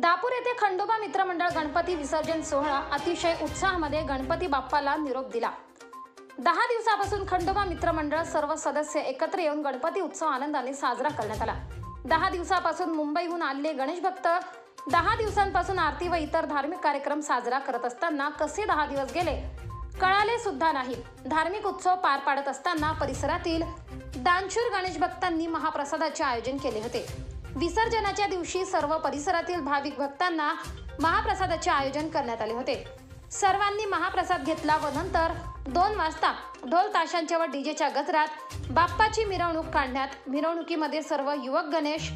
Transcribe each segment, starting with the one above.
दापूर येथे खंडोबा मित्रमंडळ गणपती विसर्जन सोहळा अतिशय उत्साहामध्ये गणपती बाप्पाला निरोप दिला. दहा दिवसापासून खंडोबा मित्रमंडळ सर्व सदस्य एकत्र येऊन गणपती उत्सव आनंदाने साजरा करण्यात आला. दहा दिवसापासून मुंबईहून आलेले गणेश भक्त दहा दिवसांपासून आरती व इतर धार्मिक कार्यक्रम साजरा करत असताना कसे दहा दिवस गेले? कळाले सुद्धा नाही. धार्मिक उत्सव पार पाडत असताना परिसरातील दानशूर गणेश भक्तांनी महाप्रसादाचे आयोजन केले होते. विसर्जनाच्या दिवशी सर्व परिसरातील भाविक भक्तांना महाप्रसादाचे आयोजन करण्यात आले होते. सर्वांनी महाप्रसाद घेतला व नंतर दोन वाजता ढोल ताशांच्या व डीजेच्या गजरात बाप्पाची मिरवणूक काढण्यात मिरवणुकीमध्ये सर्व युवक गणेश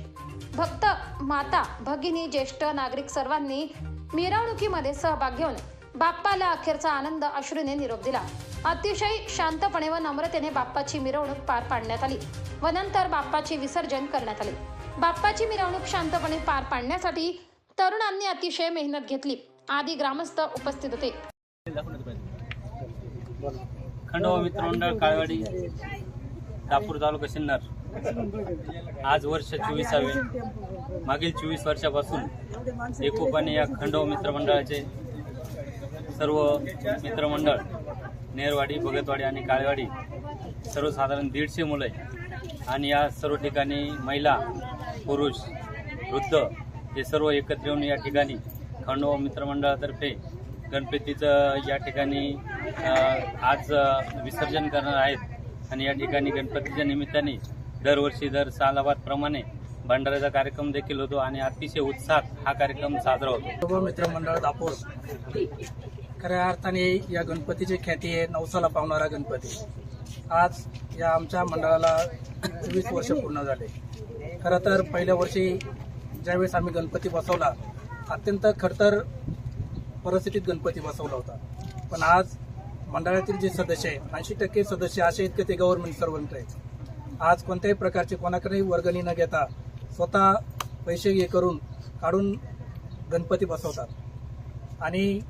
भक्त माता भगिनी ज्येष्ठ नागरिक सर्वांनी मिरवणुकीमध्ये सहभाग घेऊन बाप्पाला अखेरचा आनंद अश्रूने निरोप दिला. अतिशय शांतपणे व नम्रतेने बाप्पाची मिरवणूक पार पाडण्यात आली व नंतर बाप्पाचे विसर्जन करण्यात आले. बाप्पाची मिरवणूक शांतपणे पार पाडण्यासाठी तरुणांनी अतिशय मेहनत घेतली. आदी ग्रामस्थ उपस्थित होते. खंडोबा मित्रमंडळ काळवाडी दापूर तालुका सिन्नर आज वर्ष चोवीसावे. मागील चोवीस वर्षापासून एकोपाने या खंडोबा मित्रमंडळाचे सर्व मित्रमंडळ नेरवाडी भगतवाडी आणि काळेवाडी सर्वसाधारण दीडशे मुलं आणि या सर्व ठिकाणी महिला पुरुष वृद्ध हे सर्व एकत्र येऊन या ठिकाणी खंडोबा मित्रमंडळातर्फे गणपतीचं या ठिकाणी आज विसर्जन करणार आहेत. आणि या ठिकाणी गणपतीच्या निमित्ताने दरवर्षी दर सालाबादप्रमाणे भंडाऱ्याचा कार्यक्रम देखील होतो आणि अतिशय उत्साहात हा कार्यक्रम साजरा होतो. मित्रमंडळ दापोर खऱ्या अर्थाने या गणपतीची ख्याती आहे नवसाला पावणारा गणपती. आज या आमच्या मंडळाला चोवीस वर्ष पूर्ण झाले. खरं तर पहिल्या वर्षी ज्यावेळेस आम्ही गणपती बसवला अत्यंत खडतर परिस्थितीत गणपती बसवला होता. पण आज मंडळातील जे सदस्य आहे ऐंशी टक्के सदस्य असे आहेत की ते गव्हर्नमेंट सर्वंट आहेत. आज कोणत्याही प्रकारचे कोणाकडेही वर्गणी न घेता स्वतः पैसे हे करून काढून गणपती बसवतात. आणि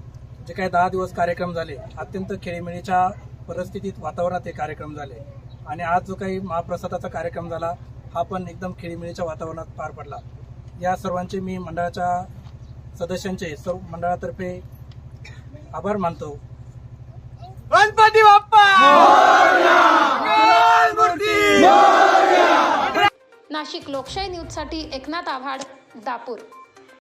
जे काही दहा दिवस कार्यक्रम झाले अत्यंत खेळीमेळीच्या परिस्थितीत वातावरणात हे कार्यक्रम झाले. आणि आज जो काही महाप्रसादाचा कार्यक्रम झाला हा पण एकदम खेळीमेळीच्या वातावरणात पार पडला. या सर्वांचे मी मंडळाच्या सदस्यांचे सर्व मंडळातर्फे आभार मानतो. गणपती बाप्पा! नाशिक लोकशाही न्यूजसाठी एकनाथ आव्हाड दापूर.